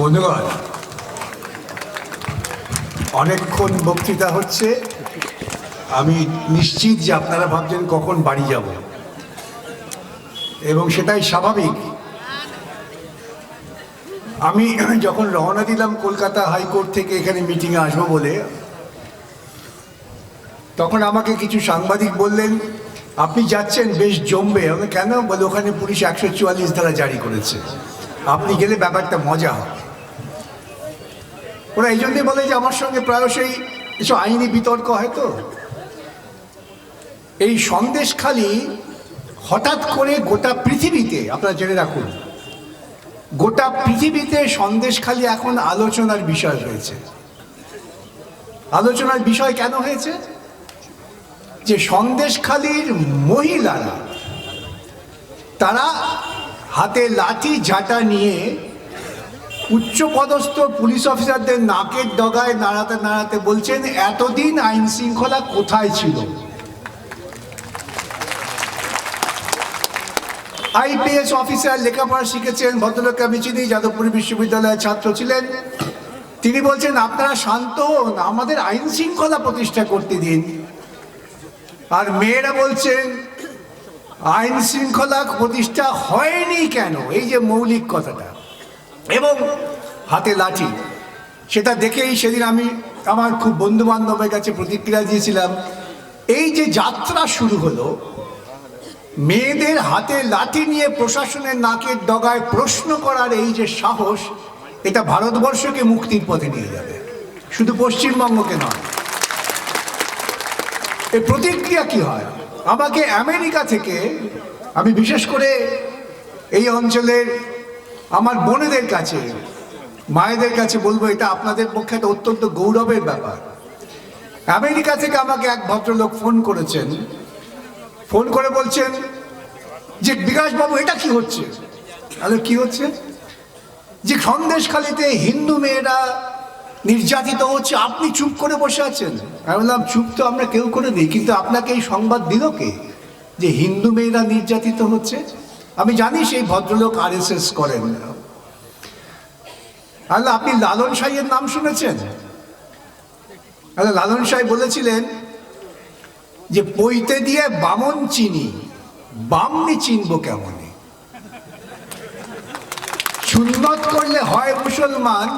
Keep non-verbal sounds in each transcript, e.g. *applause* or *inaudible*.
বন্ধুগণ, অনেকক্ষণ বক্তৃতা হচ্ছে, আমি নিশ্চিত যে আপনারা ভাবছেন কখন বাড়ি যাব। এবং সেটাই স্বাভাবিক। আমি যখন রওনা দিলাম কলকাতা হাইকোর্ট থেকে এখানে মিটিংয়ে আসব বলে, তখন আমাকে কিছু সাংবাদিক বললেন, আপনি যাচ্ছেন, বেশ জমবে। কেন? বলে, ওখানে পুলিশ একশো চুয়াল্লিশ ধারা জারি করেছে। আপনি গেলে ব্যাপারটা মজা হবে। ওরা এই জন্যই বলে যে আমার সঙ্গে প্রায়শই কিছু আইনি বিতর্ক হয় তো। এই সন্দেশখালি হঠাৎ করে গোটা পৃথিবীতে, আপনারা জেনে রাখুন, গোটা পৃথিবীতে সন্দেশখালি এখন আলোচনার বিষয় হয়েছে। আলোচনার বিষয় কেন হয়েছে? যে সন্দেশখালির মহিলারা, তারা হাতে লাঠি ঝাঁটা নিয়ে উচ্চপদস্থ পুলিশ অফিসারদের নাকের ডগায় নাড়াতে নাড়াতে বলছেন, এতদিন আইন শৃঙ্খলা কোথায় ছিল? আইপিএস অফিসার লেখাপড়া শিখেছেন ভদ্রলোক আমি চিনি, যাদবপুর বিশ্ববিদ্যালয়ের ছাত্র ছিলেন। তিনি বলছেন, আপনারা শান্ত হন, আমাদের আইন শৃঙ্খলা প্রতিষ্ঠা করতে দিন। আর মেয়েরা বলছেন, আইন শৃঙ্খলা প্রতিষ্ঠা হয়নি কেন? এই যে মৌলিক কথাটা। এবং হাতে লাঠি। সেটা দেখেই সেদিন আমি আমার খুব বন্ধু বান্ধবের কাছে প্রতিক্রিয়া দিয়েছিলাম। এই যে যাত্রা শুরু হলো, মেয়েদের হাতে লাঠি নিয়ে প্রশাসনের নাকের ডগায় প্রশ্ন করার এই যে সাহস, এটা ভারতবর্ষকে মুক্তির পথে নিয়ে যাবে। শুধু পশ্চিমবঙ্গকে নয়। এই প্রতিক্রিয়া কি হয়? আমাকে আমেরিকা থেকে, আমি বিশেষ করে এই অঞ্চলের আমার বোনেদের কাছে, মায়েদের কাছে বলব, এটা আপনাদের পক্ষে একটা অত্যন্ত গৌরবের ব্যাপার। আমেরিকা থেকে আমাকে এক ভদ্রলোক ফোন করেছেন। ফোন করে বলছেন যে, বিকাশবাবু, এটা কি হচ্ছে? আরে, কি হচ্ছে? যে, সন্দেশখালিতে হিন্দু মেয়েরা নির্যাতিত হচ্ছে, আপনি চুপ করে বসে আছেন? আমি বললাম, চুপ তো আমরা কেউ করে দিই কিন্তু আপনাকে এই সংবাদ দিল কে? যে, হিন্দু মেয়েরা নির্যাতিত হচ্ছে? আমি জানি সেই ভদ্রলোক আর এস এস করেন আপনি লালন সাহের নাম শুনেছেন? লালন সাহেব বলেছিলেন যে, পইতে দিয়ে বামন চিনি, বামনি চিনবো কেমনে? সুন্নত করলে হয় মুসলমান,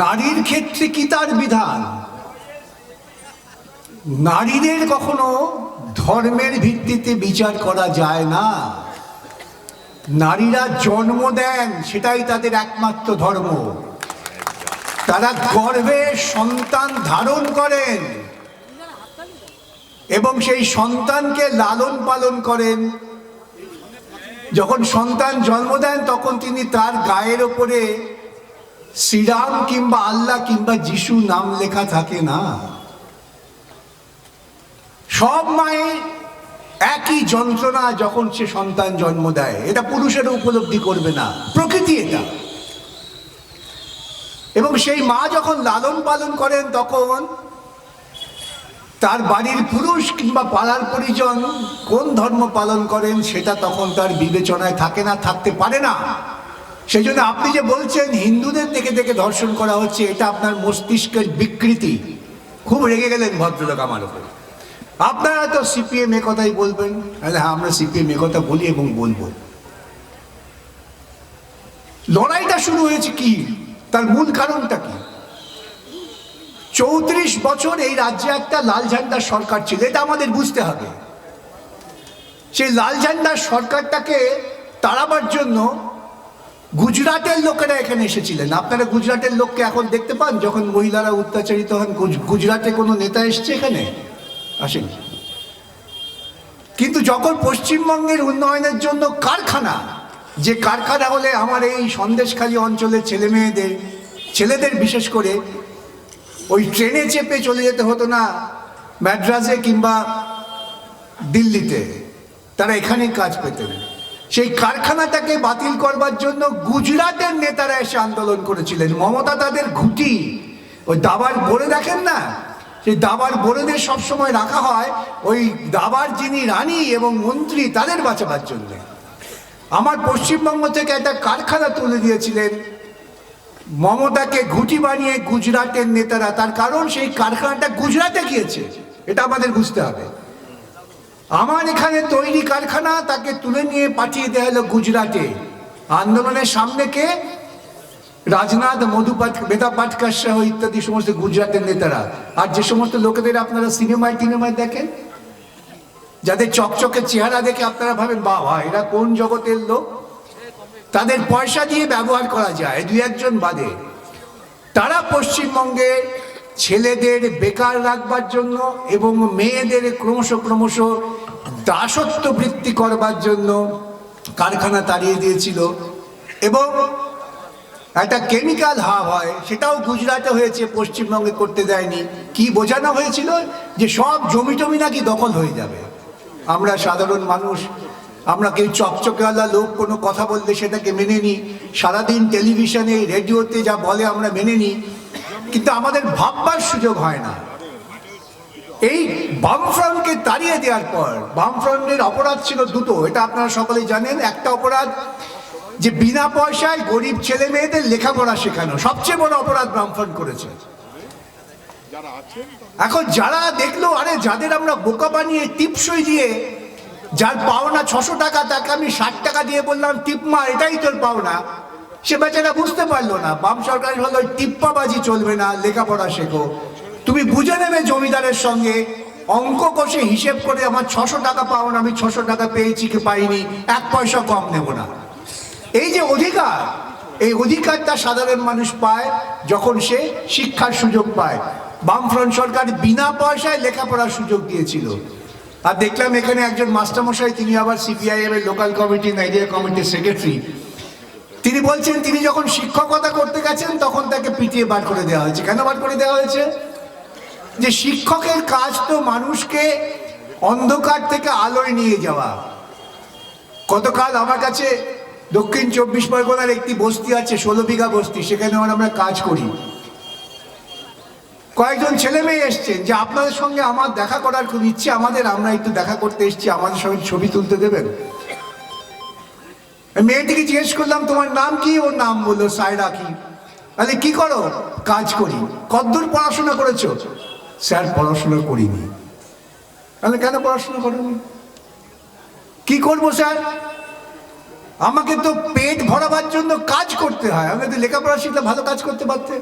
নারীর ক্ষেত্রে কি তার বিধান? নারীদের কখনো ধর্মের ভিত্তিতে বিচার করা যায় না। নারীরা জন্ম দেন, সেটাই তাদের একমাত্র ধর্ম। তারা গর্ভে সন্তান ধারণ করেন এবং সেই সন্তানকে লালন পালন করেন। যখন সন্তান জন্ম দেন, তখন তিনি তার গায়ের ওপরে শ্রীরাম কিংবা আল্লাহ কিংবা যিশু নাম লেখা থাকে না। সব মায়ের একই যন্ত্রণা যখন সে সন্তান জন্ম দেয়, এটা পুরুষেরা উপলব্ধি করবে না। প্রকৃতি এটা। এবং সেই মা যখন লালন পালন করেন, তখন তার বাড়ির পুরুষ কিংবা পাড়ার পরিজন কোন ধর্ম পালন করেন, সেটা তখন তার বিবেচনায় থাকে না, থাকতে পারে না। সেই জন্য আপনি যে বলছেন, হিন্দুদের দেখে দেখে ধর্ষণ করা হচ্ছে, এটা আপনার মস্তিষ্কের বিকৃতি। খুব রেগে গেলেন ভদ্রলোক আমার উপর। আপনারা তো সিপিএম এ কথাই বলবেন। হ্যাঁ আমরা সিপিএম এ কথা বলি এবং বলব। লড়াইটা শুরু হয়েছে কি? তার মূল কারণটা কি? চৌত্রিশ বছর এই রাজ্যে একটা লাল ঝান্ডার সরকার ছিল, এটা আমাদের বুঝতে হবে। সেই লাল ঝান্ডার সরকারটাকে তাড়াবার জন্য গুজরাটের লোকেরা এখানে এসেছিলেন। আপনারা গুজরাটের লোককে এখন দেখতে পান, যখন মহিলারা অত্যাচারিত হন, গুজ- গুজরাটে কোনো নেতা এসছে এখানে? আসেন। কিন্তু যখন পশ্চিমবঙ্গের উন্নয়নের জন্য কারখানা, যে কারখানা হলে আমার এই সন্দেশখালী অঞ্চলের ছেলে মেয়েদের ছেলেদের বিশেষ করে, ওই ট্রেনে চেপে চলে যেতে হতো না ম্যাড্রাসে কিংবা দিল্লিতে। তারা এখানেই কাজ পেতেন। সেই কারখানাটাকে বাতিল করবার জন্য গুজরাটের নেতারা এসে আন্দোলন করেছিলেন। মমতা তাদের ঘুটি। ওই দাবার বলে দেখেন না? সেই দাবার বোরেদের সবসময় রাখা হয়, ওই দাবার যিনি রানী এবং মন্ত্রী তাদের বাঁচাবার জন্য। আমার পশ্চিমবঙ্গ থেকে একটা কারখানা তুলে দিয়েছিলেন। মমতাকে ঘুটি বানিয়ে গুজরাটের নেতারা, তার কারণ সেই কারখানাটা গুজরাটে গিয়েছে এটা আমাদের বুঝতে হবে। আমার এখানে তৈরি কারখানা তাকে তুলে নিয়ে পাঠিয়ে দেওয়া হলো গুজরাটে। আন্দোলনের সামনে কে? রাজনাথ মধু মেধা পাটকার সহ ইত্যাদি সমস্ত গুজরাটের নেতারা। আর যে সমস্ত লোকেদের আপনারা সিনেমায় টিনেমায় দেখেন, যাদের চকচকে চেহারা দেখে আপনারা ভাবেন, বাবা, এরা কোন জগতের লোক? তাদের পয়সা দিয়ে ব্যবহার করা যায়, দুই একজন বাদে। তারা পশ্চিমবঙ্গে ছেলেদের বেকার রাখবার জন্য এবং মেয়েদের ক্রমশ ক্রমশ দাসত্ব বৃত্তি করবার জন্য কারখানা তাড়িয়ে দিয়েছিল এবং একটা কেমিক্যাল হাব হয়, সেটাও গুজরাটে হয়েছে, পশ্চিমবঙ্গে করতে দেয়নি। কি বোঝানো হয়েছিল? যে সব জমি টমি নাকি দখল হয়ে যাবে। আমরা সাধারণ মানুষ, আমরা কেউ চকচকেওয়ালা লোক, কোনো কথা বললে সেটাকে মেনে নিই সারাদিন টেলিভিশনে, রেডিওতে যা বলে আমরা মেনে নিই কিন্তু আমাদের ভাববার সুযোগ হয় না। এই বামফ্রন্টকে তাড়িয়ে দেওয়ার পর, বামফ্রন্টের অপরাধ ছিল দুটো, এটা আপনারা সকলেই জানেন। একটা অপরাধ যে বিনা পয়সায় গরিব ছেলে মেয়েদের লেখাপড়া শেখানো, সবচেয়ে বড় অপরাধ বামফ্রন্ট করেছে। এখন যারা দেখল, আরে যাদের আমরা বোকা বানিয়ে টিপসই দিয়ে, যার পাওনা ছশো টাকা, তাকে আমি ষাট টাকা দিয়ে বললাম, টিপ মা, এটাই তোর পাওনা। সে বেচারা বুঝতে পারল না, বাম সরকার হলো টিপ্পাবাজি চলবে না, লেখাপড়া শেখো। তুমি বুঝে নেবে জমিদারের সঙ্গে, অঙ্ক কষে হিসেব করে আমার ছশো টাকা পাওনা, আমি ছশো টাকা পেয়েছি কি পাইনি, এক পয়সা কম নেব না। এই যে অধিকার, এই অধিকারটা সাধারণ মানুষ পায় যখন সে শিক্ষার সুযোগ পায়। বামফ্রন্ট সরকার বিনা পয়সায় লেখাপড়ার সুযোগ দিয়েছিল। আর দেখলাম এখানে একজন মাস্টারমশাই, তিনি আবার সিপিআইএম এর লোকাল কমিটি নাইডিয়া কমিটির সেক্রেটারি তিনি বলছেন, তিনি যখন শিক্ষকতা করতে গেছেন, তখন তাকে পিটিয়ে বার করে দেওয়া হয়েছে। কেন বার করে দেওয়া হয়েছে? যে শিক্ষকের কাজ তো মানুষকে অন্ধকার থেকে আলোয় নিয়ে যাওয়া। গতকাল আমার কাছে দক্ষিণ চব্বিশ পরগনার একটি বস্তি আছে, ষোলো বিঘা বস্তি, সেখানে আমার কাজ করি। কয়েকজন ছেলে মেয়ে এসছেন যে আপনাদের সঙ্গে আমার দেখা করার খুব ইচ্ছে, আমাদের আমরা একটু দেখা করতে এসছি, আমাদের সঙ্গে ছবি তুলতে দেবেন? মেয়েটিকে জিজ্ঞেস করলাম, তোমার নাম কি? ওর নাম বলল, সায়রা কি? তাহলে কি করো? কাজ করি। কতদূর পড়াশোনা করেছ? স্যার, পড়াশোনা করিনি। তাহলে কেন পড়াশোনা করেনি? কি করব, স্যার? আমাকে তো পেট ভরাবার জন্য কাজ করতে হয়। আমি তো লেখাপড়া শিখলে ভালো কাজ করতে পারতে।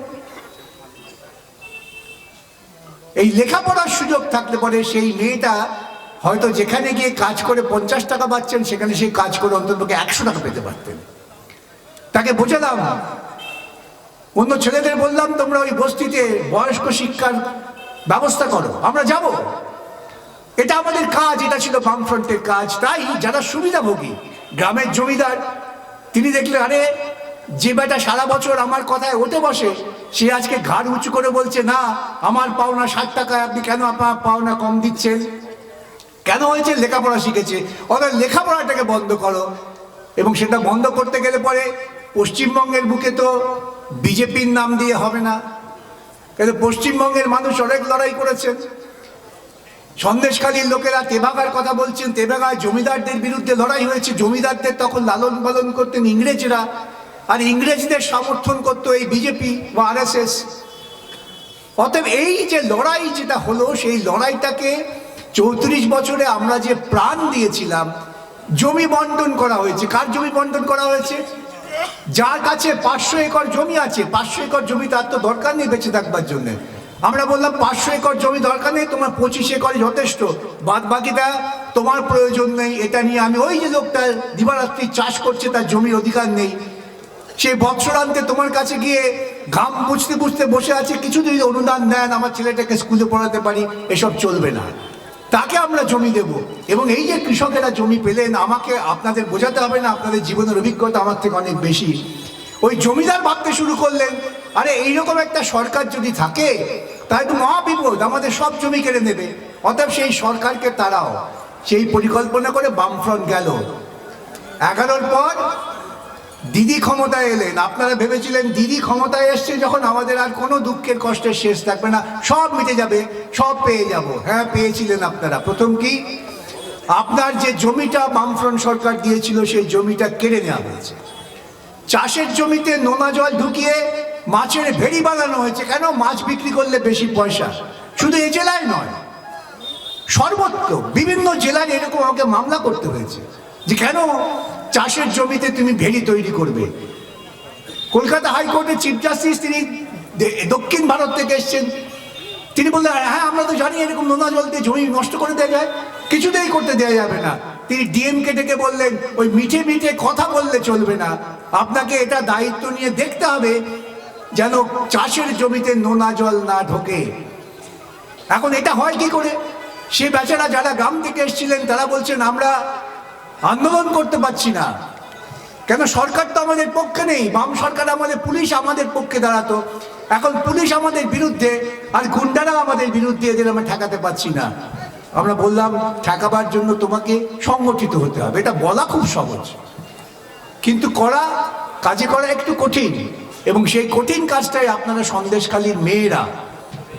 এই লেখাপড়ার সুযোগ থাকলে পরে সেই মেয়েটা হয়তো যেখানে গিয়ে কাজ করে পঞ্চাশ টাকা পাচ্ছেন, সেখানে সেই কাজ করে অন্তত একশো টাকা পেতে পারতেন। তাকে বোঝালাম। অন্য ছেলেদের বললাম, তোমরা ওই বস্তিতে বয়স্ক শিক্ষার ব্যবস্থা করো, আমরা যাব। এটা আমাদের কাজ, এটা ছিল বামফ্রন্টের কাজ। তাই যারা সুবিধাভোগী গ্রামের জমিদার, তিনি দেখলেন, আরে, যে বেটা সারা বছর আমার কথায় ওঠে বসে, সে আজকে ঘাড় উঁচু করে বলছে, না, আমার পাওনা ষাট টাকায় আপনি কেন আপনার পাওনা কম দিচ্ছেন? কেন হয়েছে? লেখাপড়া শিখেছে। অর্থাৎ লেখাপড়াটাকে বন্ধ করো। এবং সেটা বন্ধ করতে গেলে পরে পশ্চিমবঙ্গের বুকে তো বিজেপির নাম দিয়ে হবে না। কিন্তু পশ্চিমবঙ্গের মানুষ অনেক লড়াই করেছেন। সন্দেশখালীর লোকেরা তেভাগার কথা বলছেন, তেভাগায় জমিদারদের বিরুদ্ধে লড়াই হয়েছে, জমিদারদের তখন লালন পালন করতেন ইংরেজরা, আর ইংরেজদের সমর্থন করতো এই বিজেপি বা আরএসএস। অতএব এই যে লড়াই যেটা হলো, সেই লড়াইটাকে চৌত্রিশ বছরে আমরা যে প্রাণ দিয়েছিলাম, জমি বন্টন করা হয়েছে। কার জমি বন্টন করা হয়েছে? যার কাছে পাঁচশো একর জমি আছে, পাঁচশো একর জমি তার তো দরকার নেই বেঁচে থাকবার জন্য। আমরা বললাম পাঁচশো একর জমি দরকার নেই, তোমার পঁচিশ একর যথেষ্ট। বাদ বাকিটা তোমার প্রয়োজন নেই, এটা নিয়ে আমি ওই যে লোকটা দিবারাত্রি চাষ করছে, তার জমির অধিকার নেই। সেই বৎসরান্তে তোমার কাছে গিয়ে ঘাম বুঝতে বুঝতে বসে আছে কিছু যদি অনুদান দেন, আমার ছেলেটাকে স্কুলে পড়াতে পারি, এসব চলবে না। তাকে আমরা জমি দেব, এবং এই যে কৃষকেরা জমি পেলেন, আমাকে আপনাদের বোঝাতে হবে না, আপনাদের জীবনের অভিজ্ঞতা আমার থেকে অনেক বেশি। ওই জমিদার ভাবতে শুরু করলেন আরে, এইরকম একটা সরকার যদি থাকে, তাহলে তো মহাবিপদ, আমাদের সব জমি কেড়ে নেবে। অতএব সেই সরকারকে তারাও সেই পরিকল্পনা করে বামফ্রন্ট গেল। এগারোর পর দিদি ক্ষমতায় এলেন। আপনারা ভেবেছিলেন দিদি ক্ষমতায় এসছে যখন আমাদের আর কোনো দুঃখের কষ্টের শেষ থাকবে না। সব মিটে যাবে, সব পেয়ে যাব। হ্যাঁ পেয়েছিলেন আপনারা। প্রথম কি? আপনার যে জমিটা বামফ্রন্ট সরকার দিয়েছিল, সেই জমিটা কেড়ে নেওয়া হয়েছে। চাষের জমিতে নোনা জল ঢুকিয়ে মাছের ভেড়ি বানানো হয়েছে। কেন? মাছ বিক্রি করলে বেশি পয়সা। শুধু এ জেলায় নয়, সর্বত্র বিভিন্ন জেলায় এরকম আমাকে মামলা করতে হয়েছে যে কেন চাষের জমিতে তুমি ভেড়ি তৈরি করবে? কলকাতা হাইকোর্টের চিফ জাস্টিস তিনি দক্ষিণ ভারত থেকে এসছেন। তিনি বললেন হ্যাঁ আমরা তো জানি এরকম নোনা জল দিয়ে জমি নষ্ট করে দেওয়া যায়। কিছুতেই করতে দেওয়া যাবে না। তিনি ডিএমকে ডেকে বললেন, ওই মিঠে মিঠে কথা বললে চলবে না। আপনাকে এটা দায়িত্ব নিয়ে দেখতে হবে যেন চাষের জমিতে নোনা জল না ঢোকে। এখন এটা হয় কি করে? সে বেচারা যারা গ্রাম থেকে এসেছিলেন, তারা বলছেন, আমরা আন্দোলন করতে পারছি না। কেন সরকার তো আমাদের পক্ষে নেই, বাম সরকার আমাদের, পুলিশ আমাদের পক্ষে দাঁড়াতো। এখন পুলিশ আমাদের বিরুদ্ধে আর গুন্ডারা আমাদের বিরুদ্ধে এদের আমরা ঠেকাতে পারছি না। আমরা বললাম, ঠেকাবার জন্য তোমাকে সংগঠিত হতে হবে। এটা বলা খুব সহজ। কিন্তু করা, কাজে করা একটু কঠিন। এবং সেই কঠিন কাজটাই আপনারা সন্দেশকালীর মেয়েরা,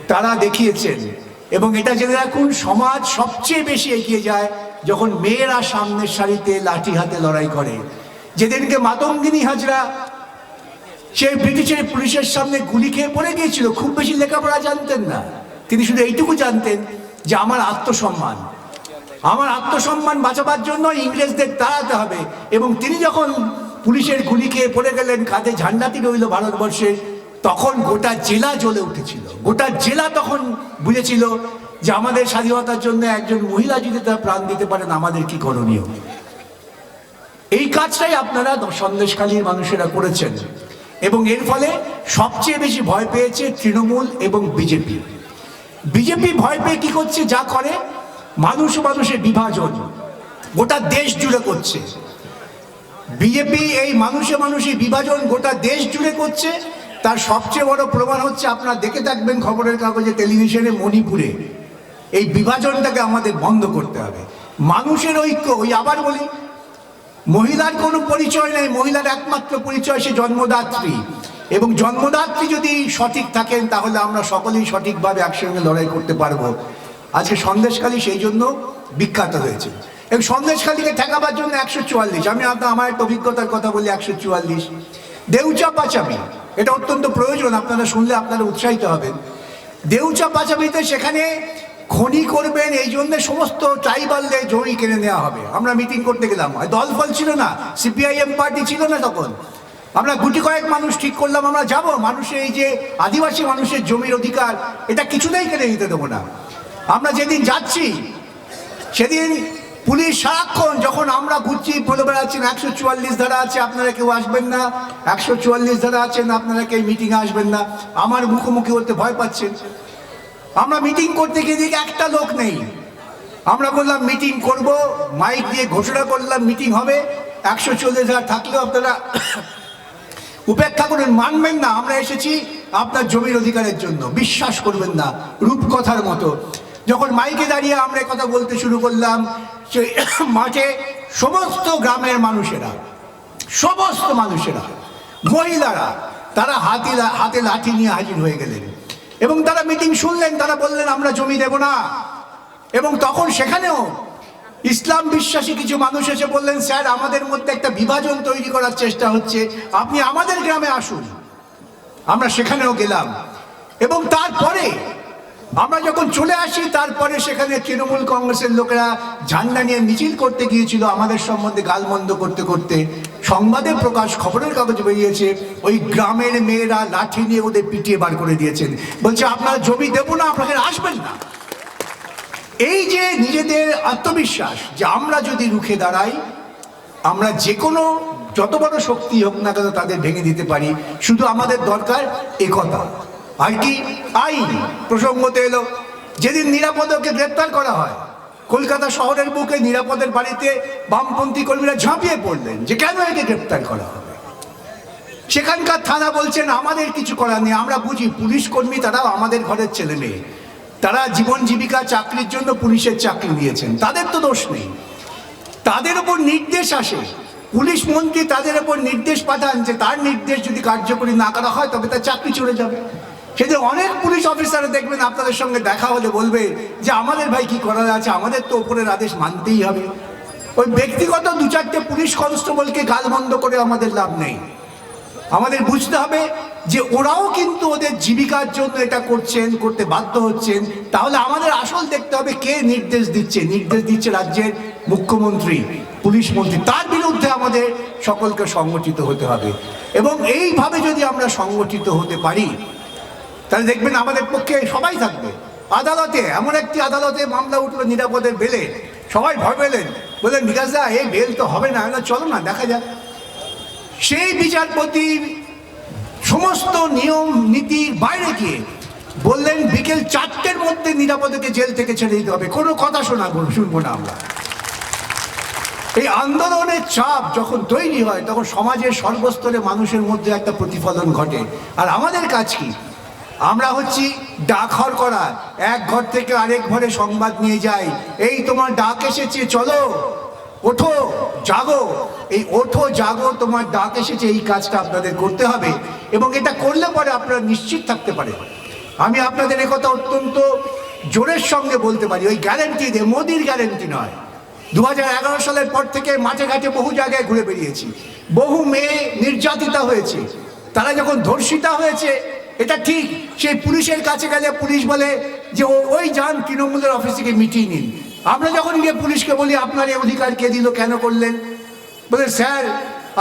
তারা দেখিয়েছেন। এবং এটা জেনে রাখুন, সমাজ সবচেয়ে বেশি এগিয়ে যায় যখন মেয়েরা সামনের সারিতে লাঠি হাতে লড়াই করে। যেদিনকে মাতঙ্গিনী হাজরা সেই ব্রিটিশের পুলিশের সামনে গুলি খেয়ে পড়ে গিয়েছিল, খুব বেশি লেখাপড়া জানতেন না। তিনি শুধু এইটুকু জানতেন যে আমার আত্মসম্মান আমার আত্মসম্মান বাঁচাবার জন্য ইংরেজদের তাড়াতে হবে। এবং তিনি যখন পুলিশের গুলি খেয়ে পড়ে গেলেন, কাঁধে ঝান্ডাতি রইল ভারতবর্ষে তখন গোটা জেলা জ্বলে উঠেছিল। গোটা জেলা তখন বুঝেছিল যে আমাদের স্বাধীনতার জন্য একজন মহিলা যদি তার প্রাণ দিতে পারেন, আমাদের কি করণীয়? এই কাজটাই আপনারা সন্দেশখালীর মানুষেরা করেছেন। এবং এর ফলে সবচেয়ে বেশি ভয় পেয়েছে তৃণমূল এবং বিজেপি। বিজেপি ভয় পেয়ে কি করছে? যা করে, মানুষ মানুষের বিভাজন। গোটা দেশ জুড়ে করছে। বিজেপি এই মানুষে মানুষে বিভাজন গোটা দেশ জুড়ে করছে। তার সবচেয়ে বড় প্রমাণ হচ্ছে, আপনারা দেখে থাকবেন খবরের কাগজে, টেলিভিশনে, মণিপুরে। এই বিভাজনটাকে আমাদের বন্ধ করতে হবে। মানুষের ঐক্য, ওই আবার বলি, মহিলার কোনো পরিচয় নেই, মহিলার একমাত্র পরিচয় সে জন্মদাত্রী। এবং জন্মদাত্রী যদি সঠিক থাকেন, তাহলে আমরা সকলেই সঠিকভাবে একসঙ্গে লড়াই করতে পারব। আজকে সন্দেশখালী সেই জন্য বিখ্যাত হয়েছে। এবং সন্দেশখালীকে ঠেকাবার জন্য একশো চুয়াল্লিশ। আমি আপনার আমার একটা অভিজ্ঞতার কথা বলি, একশো চুয়াল্লিশ। দেউচা পাচামি, এটা অত্যন্ত প্রয়োজন, আপনারা শুনলে আপনারা উৎসাহিত হবেন। দেউচা পাচামিতে সেখানে খনি করবেন, এই জন্য সমস্ত ট্রাইবালদের জমি কিনে নেওয়া হবে। আমরা মিটিং করতে গেলাম। দল ফল ছিল না, সিপিআইএম পার্টি ছিল না তখন। আমরা গুটি কয়েক মানুষ ঠিক করলাম, আমরা যাব। মানুষের এই যে আদিবাসী মানুষের জমির অধিকার, এটা কিছুতেই কেড়ে নিতে দেবো না। আমরা যেদিন যাচ্ছি, সেদিন পুলিশ সারাক্ষণ যখন আমরা ঘুরছি, বলে বেড়াচ্ছেন একশো চুয়াল্লিশ ধারা আছে, আপনারা কেউ আসবেন না। একশো চুয়াল্লিশ ধারা আছেন আপনারা কেউ মিটিংয়ে আসবেন না। আমার মুখোমুখি হতে ভয় পাচ্ছেন। আমরা মিটিং করতে গিয়ে দেখি একটা লোক নেই। আমরা বললাম মিটিং করব। মাইক দিয়ে ঘোষণা করলাম মিটিং হবে। একশো চল্লিশ হাজার থাকলেও আপনারা উপেক্ষা করুন, মানবেন না। আমরা এসেছি আপনার জমির অধিকারের জন্য। বিশ্বাস করবেন না, রূপকথার মতো। যখন মাইকে দাঁড়িয়ে আমরা কথা বলতে শুরু করলাম, সেই *coughs* মাঠে সমস্ত গ্রামের মানুষেরা, সমস্ত মানুষেরা, মহিলারা, তারা হাতি হাতে লাঠি নিয়ে হাজির হয়ে গেলেন। এবং তারা মিটিং শুনলেন, তারা বললেন, আমরা জমি দেব না। এবং তখন সেখানেও ইসলাম বিশ্বাসী কিছু মানুষ এসে বললেন, স্যার, আমাদের মধ্যে একটা বিভাজন তৈরি করার চেষ্টা হচ্ছে। আপনি আমাদের গ্রামে আসুন। আমরা সেখানেও গেলাম। এবং তারপরে আমরা যখন চলে আসি, তারপরে সেখানে তৃণমূল কংগ্রেসের লোকেরা ঝান্ডা নিয়ে মিছিল করতে গিয়েছিল আমাদের সম্বন্ধে গালমন্দ করতে করতে। সংবাদে প্রকাশ, খবরের কাগজ বেরিয়েছে, ওই গ্রামের মেয়েরা লাঠি নিয়ে ওদের পিটিয়ে বার করে দিয়েছেন। বলছে, আপনারা জমি দেবো না আপনাকে আসবেন না। এই যে নিজেদের আত্মবিশ্বাস যে আমরা যদি রুখে দাঁড়াই, আমরা যে কোনো যত বড় শক্তি হোক না কেন তাদের ভেঙে দিতে পারি। শুধু আমাদের দরকার একতা। আর কি? আইন। প্রসঙ্গতে এলো। যেদিন নিরাপদকে গ্রেপ্তার করা হয়, কলকাতা শহরের বুকে নিরাপদের বাড়িতে বামপন্থী কর্মীরা ঝাঁপিয়ে পড়লেন যে কেন একে গ্রেপ্তার করা হবে? সেখানকার থানা বলছেন, আমাদের কিছু করার নেই। আমরা বুঝি পুলিশ কর্মী, তারাও আমাদের ঘরের ছেলে মেয়ে। তারা জীবন জীবিকা, চাকরির জন্য পুলিশের চাকরি নিয়েছেন। তাদের তো দোষ নেই। তাদের উপর নির্দেশ আসে। পুলিশ মন্ত্রী তাদের উপর নির্দেশ পাঠান যে তার নির্দেশ যদি কার্যকরী না করা হয়, তবে তার চাকরি চলে যাবে। সেদিন অনেক পুলিশ অফিসার দেখবেন আপনাদের সঙ্গে দেখা হলে বলবে যে, আমাদের ভাই কি করার আছে? আমাদের তো ওপরের আদেশ মানতেই হবে। ওই ব্যক্তিগত দু চারটে পুলিশ কনস্টেবলকে গালবন্ধ করে আমাদের লাভ নেই। আমাদের বুঝতে হবে যে, ওরাও কিন্তু ওদের জীবিকার জন্য এটা করছেন, করতে বাধ্য হচ্ছেন। তাহলে আমাদের আসল দেখতে হবে কে নির্দেশ দিচ্ছে। নির্দেশ দিচ্ছে রাজ্যের মুখ্যমন্ত্রী, পুলিশ মন্ত্রী। তার বিরুদ্ধে আমাদের সকলকে সংগঠিত হতে হবে। এবং এইভাবে যদি আমরা সংগঠিত হতে পারি তাহলে দেখবেন আমাদের পক্ষে সবাই থাকবে। আদালতে, এমন একটি আদালতে মামলা উঠল নিরাপদের বেলে। সবাই ভয় পেলেন। বললেন বিকাশ দা, এই বেল তো হবে না। না চলো না, দেখা যাক। সেই বিচারপতি সমস্ত নিয়ম নীতির বাইরে গিয়ে বললেন, বিকেল চারটের মধ্যে নিরাপদকে জেল থেকে ছেড়ে দিতে হবে। কোনো কথা শোনা শুনব না আমরা। এই আন্দোলনের চাপ যখন তৈরি হয়, তখন সমাজের সর্বস্তরে মানুষের মধ্যে একটা প্রতিফলন ঘটে। আর আমাদের কাজ কি? আমরা হচ্ছি ডাকঘর করা। এক ঘর থেকে আরেক ঘরে সংবাদ নিয়ে যাই। এই তোমার ডাক এসেছে, চলো। ওঠো, জাগো। এই ওঠো, জাগো, তোমার ডাক এসেছে, এই কাজটা আপনাদের করতে হবে। এবং এটা করলে পরে আপনারা নিশ্চিত থাকতে পারে আমি আপনাদের একথা অত্যন্ত জোরের সঙ্গে বলতে পারি। ওই গ্যারেন্টি দিয়ে, মোদির গ্যারেন্টি নয়। দু সালের পর থেকে মাঠে ঘাটে বহু জায়গায় ঘুরে বেরিয়েছি। বহু মেয়ে নির্যাতিতা হয়েছে। তারা যখন ধর্ষিতা হয়েছে এটা ঠিক, সেই পুলিশের কাছে গেলে পুলিশ বলে যে ওই যান তৃণমূলের অফিস থেকে মিটিয়ে নিন। আমরা যখন গিয়ে পুলিশকে বলি, আপনার এই অধিকার কে দিল, কেন করলেন? বলে, স্যার,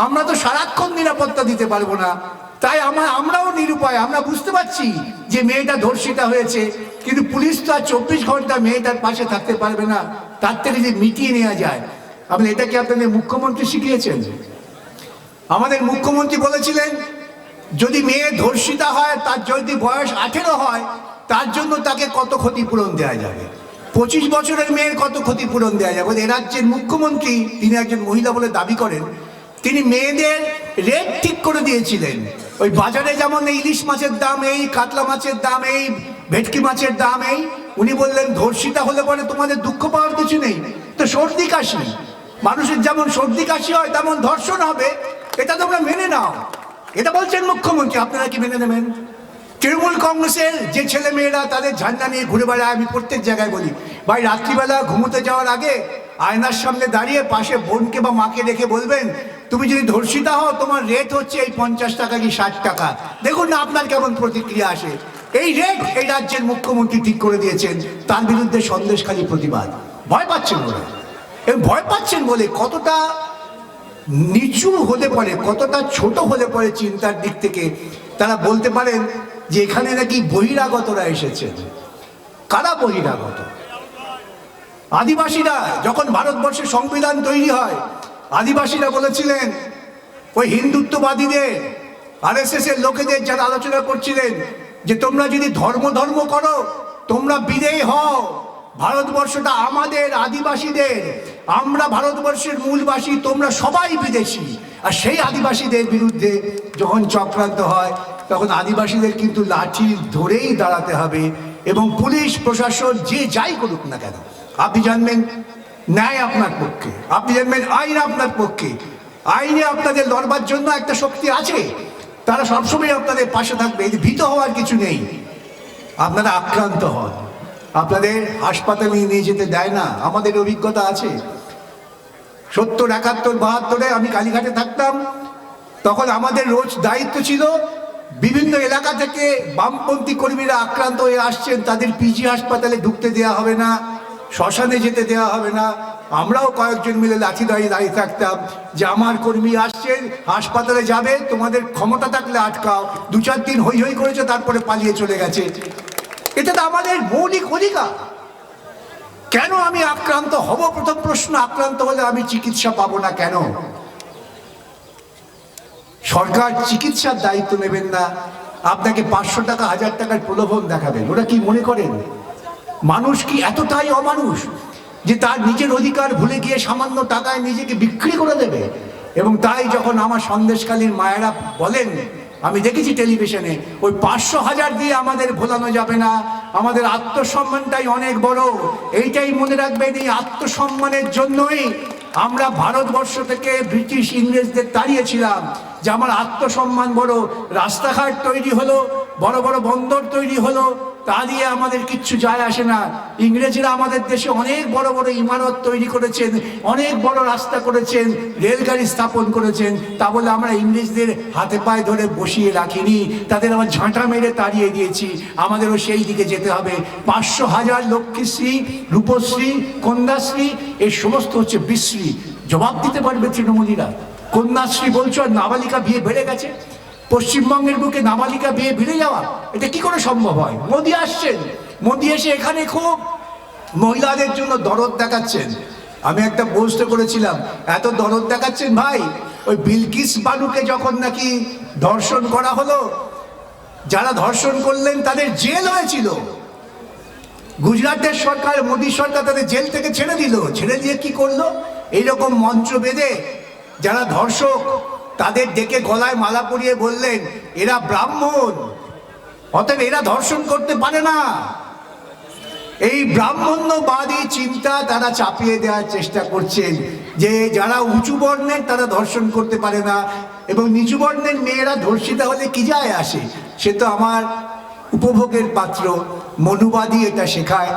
আমরা তো সারাক্ষণ নিরাপত্তা দিতে পারব না। তাই আমার আমরাও নিরুপায়। আমরা বুঝতে পারছি যে মেয়েটা ধর্ষিতা হয়েছে, কিন্তু পুলিশ তো আর চব্বিশ ঘণ্টা মেয়েটার পাশে থাকতে পারবে না। তার থেকে যে মিটিয়ে নেওয়া যায়, আপনি এটা কি আপনাদের মুখ্যমন্ত্রী শিখিয়েছেন? আমাদের মুখ্যমন্ত্রী বলেছিলেন যদি মেয়ে ধর্ষিতা হয়, তার যদি বয়স আঠেরো হয়, তার জন্য তাকে কত ক্ষতিপূরণ দেওয়া যাবে? পঁচিশ বছরের মেয়ের কত ক্ষতিপূরণ দেওয়া যাবে? এ রাজ্যের মুখ্যমন্ত্রী, তিনি একজন মহিলা বলে দাবি করেন, তিনি মেয়েদের রেট ঠিক করে দিয়েছিলেন। ওই বাজারে যেমন এই ইলিশ মাছের দাম, এই কাতলা মাছের দাম, এই ভেটকি মাছের দাম, এই উনি বললেন, ধর্ষিতা হলে পরে তোমাদের দুঃখ পাওয়ার কিছু নেই। তো সর্দি কাশি, মানুষের যেমন সর্দি কাশি হয়, তেমন ধর্ষণ হবে, এটা তোমরা মেনে নাও। এটা বলছেন মুখ্যমন্ত্রী, আপনারা কি মেনে নেবেন? তৃণমূল কংগ্রেসের যে ছেলে মেয়েরা তাদের ঝান্ডা নিয়ে ঘুরে বেড়ায়, আমি প্রত্যেক জায়গায় বলি, ভাই, রাত্রিবেলা ঘুমোতে যাওয়ার আগে আয়নার সামনে দাঁড়িয়ে পাশে বোনকে বা মাকে রেখে বলবেন, তুমি যদি ধর্ষিতা হও, তোমার রেট হচ্ছে এই পঞ্চাশ টাকা কি ষাট টাকা? দেখুন না আপনার কেমন প্রতিক্রিয়া আসে। এই রেট এই রাজ্যের মুখ্যমন্ত্রী ঠিক করে দিয়েছেন, তার বিরুদ্ধে সন্দেশখালী প্রতিবাদ। ভয় পাচ্ছেন এবং ভয় পাচ্ছেন বলে কতটা নিচু হলে পরে, কতটা ছোট হলে পরে চিন্তার দিক থেকে তারা বলতে পারেন যে এখানে নাকি বহিরাগতরা এসেছে। কারা বহিরাগত? আদিবাসীরা, যখন ভারতবর্ষের সংবিধান তৈরি হয়, আদিবাসীরা বলেছিলেন, ওই হিন্দুত্ববাদীদের আরএসএস এর লোকেদের যারা আলোচনা করছিলেন যে তোমরা যদি ধর্ম ধর্ম করো, তোমরা বিদেয় হও। ভারতবর্ষটা আমাদের আদিবাসীদের, আমরা ভারতবর্ষের মূলবাসী, তোমরা সবাই বিদেশি। আর সেই আদিবাসীদের বিরুদ্ধে যখন চক্রান্ত হয়, তখন আদিবাসীদের কিন্তু লাঠি ধরেই দাঁড়াতে হবে এবং পুলিশ, প্রশাসন যে যাই করুক না কেন, আপনি জানবেন ন্যায় আপনার পক্ষে, আপনি জানবেন আইন আপনার পক্ষে। আইনে আপনাদের লড়বার জন্য একটা শক্তি আছে, তারা সবসময় আপনাদের পাশে থাকবে ভীত হওয়ার কিছু নেই। আপনারা আক্রান্ত হন। আপনাদের হাসপাতালে নিয়ে যেতে দেয় না। আমাদের অভিজ্ঞতা আছে। সত্তর, একাত্তর, বাহাত্তরে আমি কালীঘাটে থাকতাম। তখন আমাদের রোজ দায়িত্ব ছিল বিভিন্ন এলাকা থেকে বামপন্থী কর্মীরা আক্রান্ত হয়ে আসছেন। তাদের পিজি হাসপাতালে ঢুকতে দেওয়া হবে না, শ্মশানে যেতে দেওয়া হবে না। আমরাও কয়েকজন মিলে লাঠি দাঁড়িয়ে দাঁড়িয়ে থাকতাম যে আমার কর্মী আসছেন, হাসপাতালে যাবে, তোমাদের ক্ষমতা থাকলে আটকাও। দু চার দিন হই হই করেছে, তারপরে পালিয়ে চলে গেছে। এটা তো আমাদের মৌলিক অধিকার। কেন আমি আক্রান্ত হব? প্রথম প্রশ্ন, আক্রান্ত হলে আমি চিকিৎসা পাবো না কেন? সরকার চিকিৎসার দায়িত্ব নেবেন না। আপনাকে পাঁচশো টাকা, হাজার টাকার প্রলোভন দেখাবেন। ওরা কি মনে করেন? মানুষ কি এতটাই অমানুষ যে তার নিজের অধিকার ভুলে গিয়ে সামান্য টাকায় নিজেকে বিক্রি করে দেবে? এবং তাই যখন আমার সন্দেশকালীন মায়েরা বলেন আমি দেখেছি টেলিভিশনে, ওই পাঁচশো হাজার দিয়ে আমাদের ভোলানো যাবে না, আমাদের আত্মসম্মানটাই অনেক বড়। এইটাই মনে রাখবেন, এই আত্মসম্মানের জন্যই আমরা ভারতবর্ষ থেকে ব্রিটিশ ইংরেজদের তাড়িয়েছিলাম যে আমার আত্মসম্মান বড়। রাস্তাঘাট তৈরি হলো, বড় বড় বন্দর তৈরি হলো তা দিয়ে আমাদের কিচ্ছু যায় আসে না। ইংরেজরা আমাদের দেশে অনেক বড় বড় ইমারত তৈরি করেছেন, অনেক বড় রাস্তা করেছেন, রেলগাড়ি স্থাপন করেছেন। তা বলে আমরা ইংরেজদের হাতে পায়ে ধরে বসিয়ে রাখিনি। তাদের আবার ঝাঁটা মেরে তাড়িয়ে দিয়েছি। আমাদেরও সেই দিকে যেতে হবে। পাঁচশো হাজার লক্ষ্মীশ্রী, রূপশ্রী, কন্যাশ্রী এই সমস্ত হচ্ছে বিশ্রী। জবাব দিতে পারবে তৃণমূলীরা। কন্যাশ্রী বলছো নাবালিকা বিয়ে বেড়ে গেছে। পশ্চিমবঙ্গের বুকে নাবালিকা বিয়ে বেড়ে যাওয়া, এটা কি করে সম্ভব হয়? মোদি আসছেন। মোদি এসে এখানে খুব মহিলাদের জন্য দরদ দেখাচ্ছেন। আমি একটা পোস্ট করেছিলাম, এত দরদ দেখাচ্ছেন ভাই? ওই বিলকিস বানুকে যখন নাকি ধর্ষণ করা হলো, যারা ধর্ষণ করলেন তাদের জেল হয়েছিল। গুজরাটের সরকার, মোদী সরকার তাদের জেল থেকে ছেড়ে দিল। ছেড়ে দিয়ে কি করল? এইরকম মঞ্চ বেঁধে যারা ধর্ষক তাদের ডেকে গলায় মালা পরিয়ে বললেন, এরা ব্রাহ্মণ, অতএব এরা ধর্ষণ করতে পারে না। এই ব্রাহ্মণ্যবাদী চিন্তা তারা চাপিয়ে দেওয়ার চেষ্টা করছেন যে যারা উঁচু বর্ণের তারা ধর্ষণ করতে পারে না, এবং নিচু বর্ণের মেয়েরা ধর্ষিতা হলে কি যায় আসে? সে তো আমার উপভোগের পাত্র। মনুবাদী এটা শেখায়।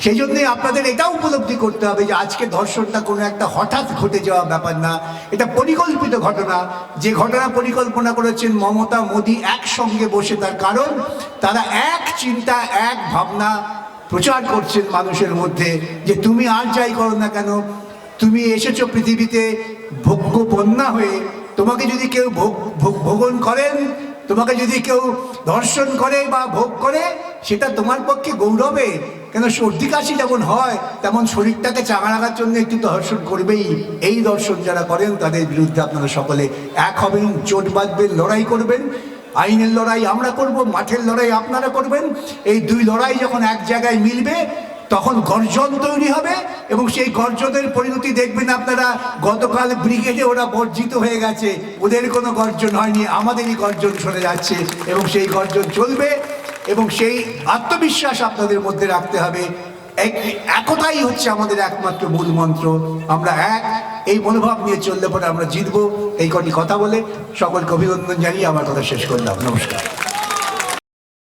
সেই জন্যই আপনাদের এটাও উপলব্ধি করতে হবে যে আজকে ধর্ষণটা কোনো একটা হঠাৎ ঘটে যাওয়া ব্যাপার না। এটা পরিকল্পিত ঘটনা। যে ঘটনা পরিকল্পনা করেছেন মমতা মোদী একসঙ্গে বসে তার কারণ, তারা এক চিন্তা, এক ভাবনা প্রচার করছেন মানুষের মধ্যে যে তুমি আর যাই করো না কেন? তুমি এসেছ পৃথিবীতে ভোগ্য বন্যা হয়ে। তোমাকে যদি কেউ ভোগ, ভোগ- ভোগন করেন তোমাকে যদি কেউ ধর্ষণ করে বা ভোগ করে, সেটা তোমার পক্ষে গৌরবে। কেন সর্দি কাশি যেমন হয়, তেমন শরীরটাকে চাঙা রাখার জন্য একটু ধর্ষণ করবেই। এই দর্শন যারা করেন, তাদের বিরুদ্ধে আপনারা সকলে এক হবেন জোট বাঁধবেন, লড়াই করবেন। আইনের লড়াই আমরা করব, মাঠের লড়াই আপনারা করবেন। এই দুই লড়াই যখন এক জায়গায় মিলবে তখন গর্জন তৈরি হবে এবং সেই গর্জনের পরিণতি দেখবেন আপনারা, গতকাল ব্রিগেডে ওরা বর্জিত হয়ে গেছে। ওদের কোনো গর্জন হয়নি, আমাদেরই গর্জন চলে যাচ্ছে এবং সেই গর্জন চলবে এবং সেই আত্মবিশ্বাস আপনাদের মধ্যে রাখতে হবে। এক- একতাই হচ্ছে আমাদের একমাত্র মূল মন্ত্র। আমরা এক, এই মনোভাব নিয়ে চললে পরে আমরা জিতবো। এই কটি কথা বলে সকলকে অভিনন্দন জানিয়ে আমার কথা শেষ করলাম। নমস্কার।